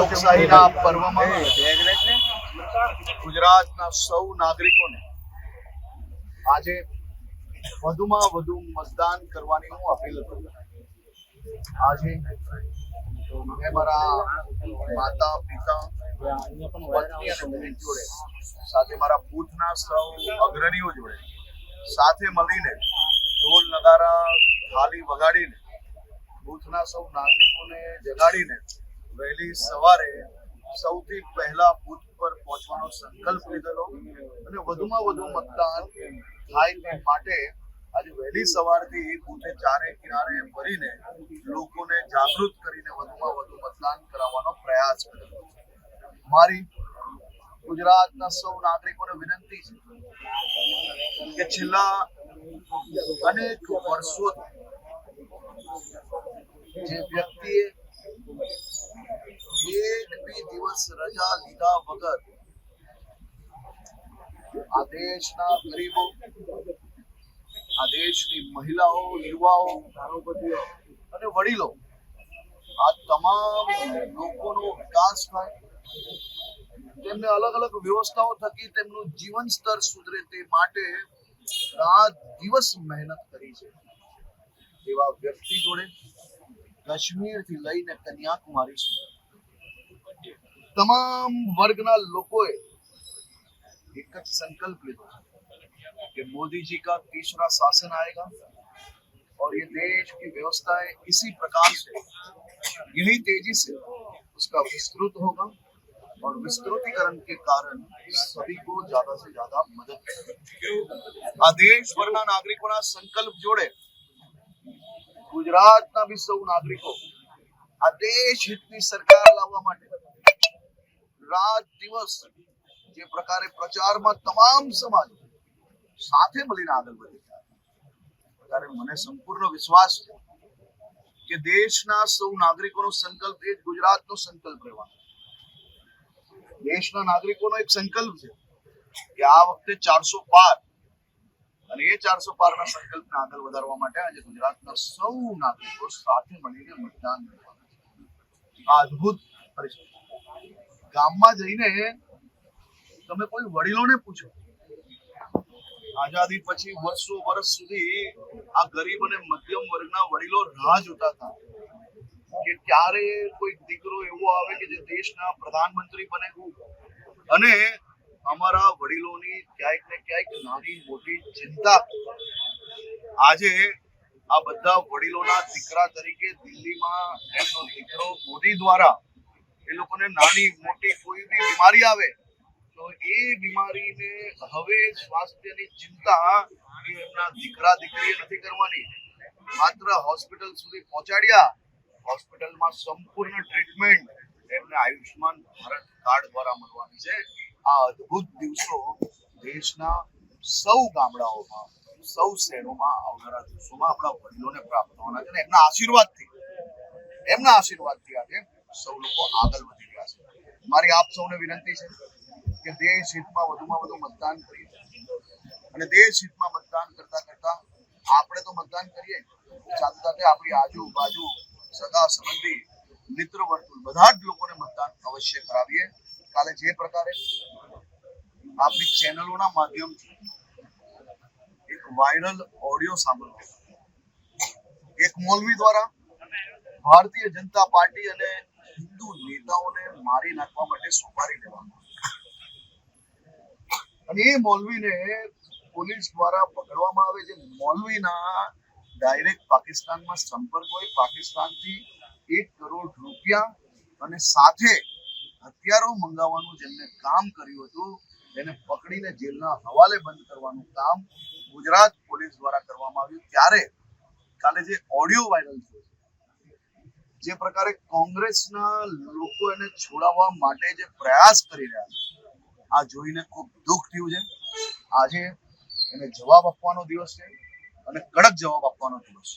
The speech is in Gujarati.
લોકશાહીના પર્વમાં ગુજરાતના સૌ નાગરિકોને આજે વધુમાં વધુ મતદાન કરવાની હું અપીલ કરું આજે મેં મારા માતા, પિતા, પત્ની અને બહેન જોડે, સાથે મારા બૂથના સૌ અગ્રણીઓ જોડે, સાથે મળીને ઢોલ નગારા થાળી વગાડીને બૂથના સૌ નાગરિકોને જગાડીને વહેલી સવારે સૌથી પહેલા બુથ પર પહોંચવાનો સંકલ્પ લીધેલો અને વધુમાં વધુ મતદાન થાય તે માટે આજે વહેલી સવારથી બુથે ચારે કિનારે ફરીને લોકોને જાગૃત કરીને વધુમાં વધુ મતદાન કરાવવાનો પ્રયાસ કર્યો. મારી ગુજરાતના સૌ નાગરિકોને વિનંતી છે કે છેલ્લા અનેક વર્ષોથી જે વ્યક્તિએ એક બી દિવસ રજા લીધા વગર આ દેશના ગરીબો, આ દેશની મહિલાઓ, યુવાઓ અને વડીલો, આ તમામ લોકોનો વિકાસ થાય. તેમને અલગ અલગ વ્યવસ્થાઓ થકી તેમનું જીવન સ્તર સુધરે તે માટે રાત દિવસ મહેનત કરી છે. એવા વ્યક્તિ જોડે કાશ્મીરથી લઈને કન્યાકુમારી સુધી તમામ વર્ગના લોકોએ એક જ સંકલ્પ લીધો છે कि मोदी जी का तीसरा शासन आएगा और ये देश की व्यवस्थाएं इसी प्रकार से यही तेजी से उसका विस्तृत होगा और विस्तृतीकरण के कारण सभी को ज्यादा से ज्यादा मदद मिलेगी આ દેશભરના નાગરિકોના સંકલ્પ જોડે ગુજરાતના બી સૌ નાગરિકો આ દેશ હિતની સરકાર લાવવા માટે રાત દિવસ જે પ્રકારે પ્રચારમાં તમામ સમાજ સાથે મળીને આગળ વધી ત્યારે મને સંપૂર્ણ વિશ્વાસ છે કે દેશના સૌ નાગરિકોનો સંકલ્પ એ જ ગુજરાતનો સંકલ્પ રહેવાનો દેશના નાગરિકોનો એક સંકલ્પ છે કે આ વખતે ચારસો પાર અને એ ચારસો પાર ના સંકલ્પને આગળ વધારવા માટે આજે ગુજરાતના સૌ નાગરિકો સાથે મળીને મતદાન કરવાના અદ્ભુત પરિસ્થિતિ ગામમાં જઈને તમે કોઈ વડીલોને પૂછો. આઝાદી પછી વર્ષો વર્ષ સુધી આ ગરીબ અને મધ્યમ વર્ગના વડીલો રાહ જોતા હતા. કે ક્યારે કોઈ દીકરો એવો આવે કે જે દેશના પ્રધાનમંત્રી બને અને અમારા વડીલોની ક્યાંક ને ક્યાંક નાની મોટી ચિંતા. આજે આ બધા વડીલોના દીકરા તરીકે દિલ્હીમાં એમનો દીકરો મોદી દ્વારા એ લોકોને નાની, મોટી કોઈ બી બીમારી આવે, તો એ બીમારીને હવે સ્વાસ્થ્યની ચિંતા એમના દીકરા, દીકરીએ નથી કરવાની. માત્ર હોસ્પિટલ સુધી પહોંચાડ્યા, હોસ્પિટલમાં સંપૂર્ણ ટ્રીટમેન્ટ એમને આયુષ્માન ભારત કાર્ડ દ્વારા મળવાની છે. આ અદ્ભુત દિવસો દેશના સૌ ગામડાઓમાં, સૌ શહેરોમાં આવનારા દિવસોમાં આપણા વડીલોને પ્રાપ્ત થવાના છે એમના આશીર્વાદથી એમના આશીર્વાદથી આજે સૌ લોકો આગળ વધી રહ્યા છે. મારી આપ સૌને વિનંતી છે કે દેશ હિતમાં વધુમાં વધુ મતદાન કરીએ. અને દેશ હિતમાં મતદાન કરતા કરતા આપણે તો મતદાન કરીએ. સાથે સાથે આપણી આજુબાજુ સગા સંબંધી, મિત્ર વર્તુળ, બધા જ લોકોને મતદાન અવશ્ય કરાવીએ. કાલે જે પ્રકારે આપણી ચેનલોના માધ્યમથી એક વાયરલ ઓડિયો સાંભળ્યો. એક મોલવી દ્વારા ભારતીય જનતા પાર્ટી અને હિન્દુ નેતાઓને મારી નાખવા માટે સુપારી લેવામાં અને એ મૌલવીને પોલીસ દ્વારા પકડવામાં આવે છે. મૌલવીના ડાયરેક્ટ પાકિસ્તાનમાં સંપર્ક હોય, પાકિસ્તાનથી એક કરોડ રૂપિયા અને સાથે હથિયારો મંગાવવાનું જેમને કામ કર્યું હતું, એને પકડીને જેલના હવાલે બંધ કરવાનું કામ ગુજરાત પોલીસ દ્વારા કરવામાં આવ્યું. ત્યારે કાલે જે ઓડિયો વાયરલ થયો જે પ્રકારે કોંગ્રેસના લોકો એને છોડાવવા માટે જે પ્રયાસ કરી રહ્યા છે, આ જોઈને ખૂબ દુઃખ થયું છે. આજે એને જવાબ આપવાનો દિવસ છે અને કડક જવાબ આપવાનો દિવસ